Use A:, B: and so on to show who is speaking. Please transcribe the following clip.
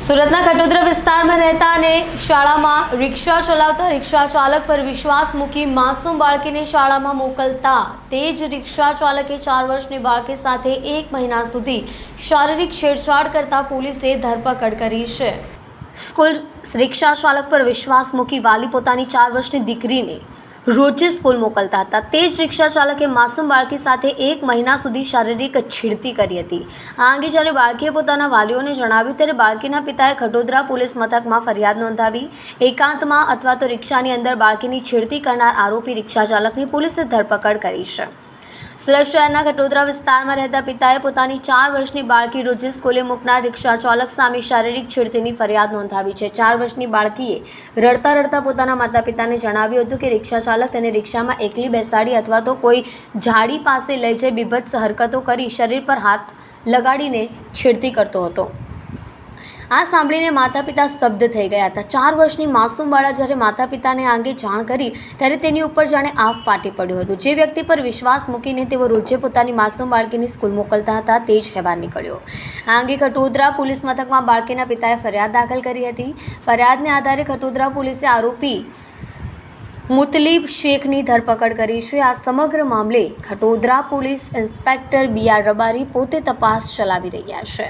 A: સુરતના ખટોદરા વિસ્તારમાં રહેતા અને શાળામાં રિક્ષા ચલાવતા રિક્ષા ચાલક પર વિશ્વાસ મૂકી માસૂમ બાળકીને શાળામાં મોકલતા તે જ રિક્ષા ચાલકે ચાર વર્ષની બાળકી સાથે એક મહિના સુધી શારીરિક છેડછાડ કરતા પોલીસે ધરપકડ કરી છે. સ્કૂલ રિક્ષા ચાલક પર વિશ્વાસ મૂકી વાલી પોતાની ચાર વર્ષની દીકરીને રોજે સ્કૂલ મોકલતા હતા. તે જ રિક્ષા ચાલકે માસૂમ બાળકી સાથે એક મહિના સુધી શારીરિક છેડતી કરી હતી. આ અંગે જ્યારે બાળકીએ પોતાના વાલીઓને જણાવ્યું, ત્યારે બાળકીના પિતાએ ખટોદરા પોલીસ મથકમાં ફરિયાદ નોંધાવી. એકાંતમાં અથવા તો રિક્ષાની અંદર બાળકીની છેડતી કરનાર આરોપી રિક્ષા ચાલકની પોલીસે ધરપકડ કરી છે. સુરત શહેરના કટોદરા વિસ્તારમાં રહેતા પિતાએ પોતાની ચાર વર્ષની બાળકી રોજે સ્કૂલે મૂકનાર રિક્ષા ચાલક સામે શારીરિક છેડતીની ફરિયાદ નોંધાવી છે. ચાર વર્ષની બાળકીએ રડતા રડતા પોતાના માતા પિતાને જણાવ્યું હતું કે રિક્ષા ચાલક તેને રિક્ષામાં એકલી બેસાડી અથવા તો કોઈ ઝાડી પાસે લઈ જઈ બીભત્સ હરકતો કરી શરીર પર હાથ લગાડીને છેડતી કરતો હતો. આ સાંભળીને માતા પિતા સ્તબ્ધ થઈ ગયા હતા. ચાર વર્ષની માસૂમ બાળા જ્યારે માતા પિતાને આ અંગે જાણ કરી, ત્યારે તેની ઉપર જાણે આફ ફાટી પડ્યું હતું. જે વ્યક્તિ પર વિશ્વાસ મૂકીને તેઓ રોજે પોતાની માસૂમ બાળકીની સ્કૂલ મોકલતા હતા, તે જ હેવાન નીકળ્યો. આ અંગે ખટોદરા પોલીસ મથકમાં બાળકીના પિતાએ ફરિયાદ દાખલ કરી હતી. ફરિયાદને આધારે ખટોદરા પોલીસે આરોપી મુતલીબ શેખની ધરપકડ કરી છે. આ સમગ્ર મામલે Khatodara police inspector B R Rabari પોતે તપાસ ચલાવી રહ્યા છે.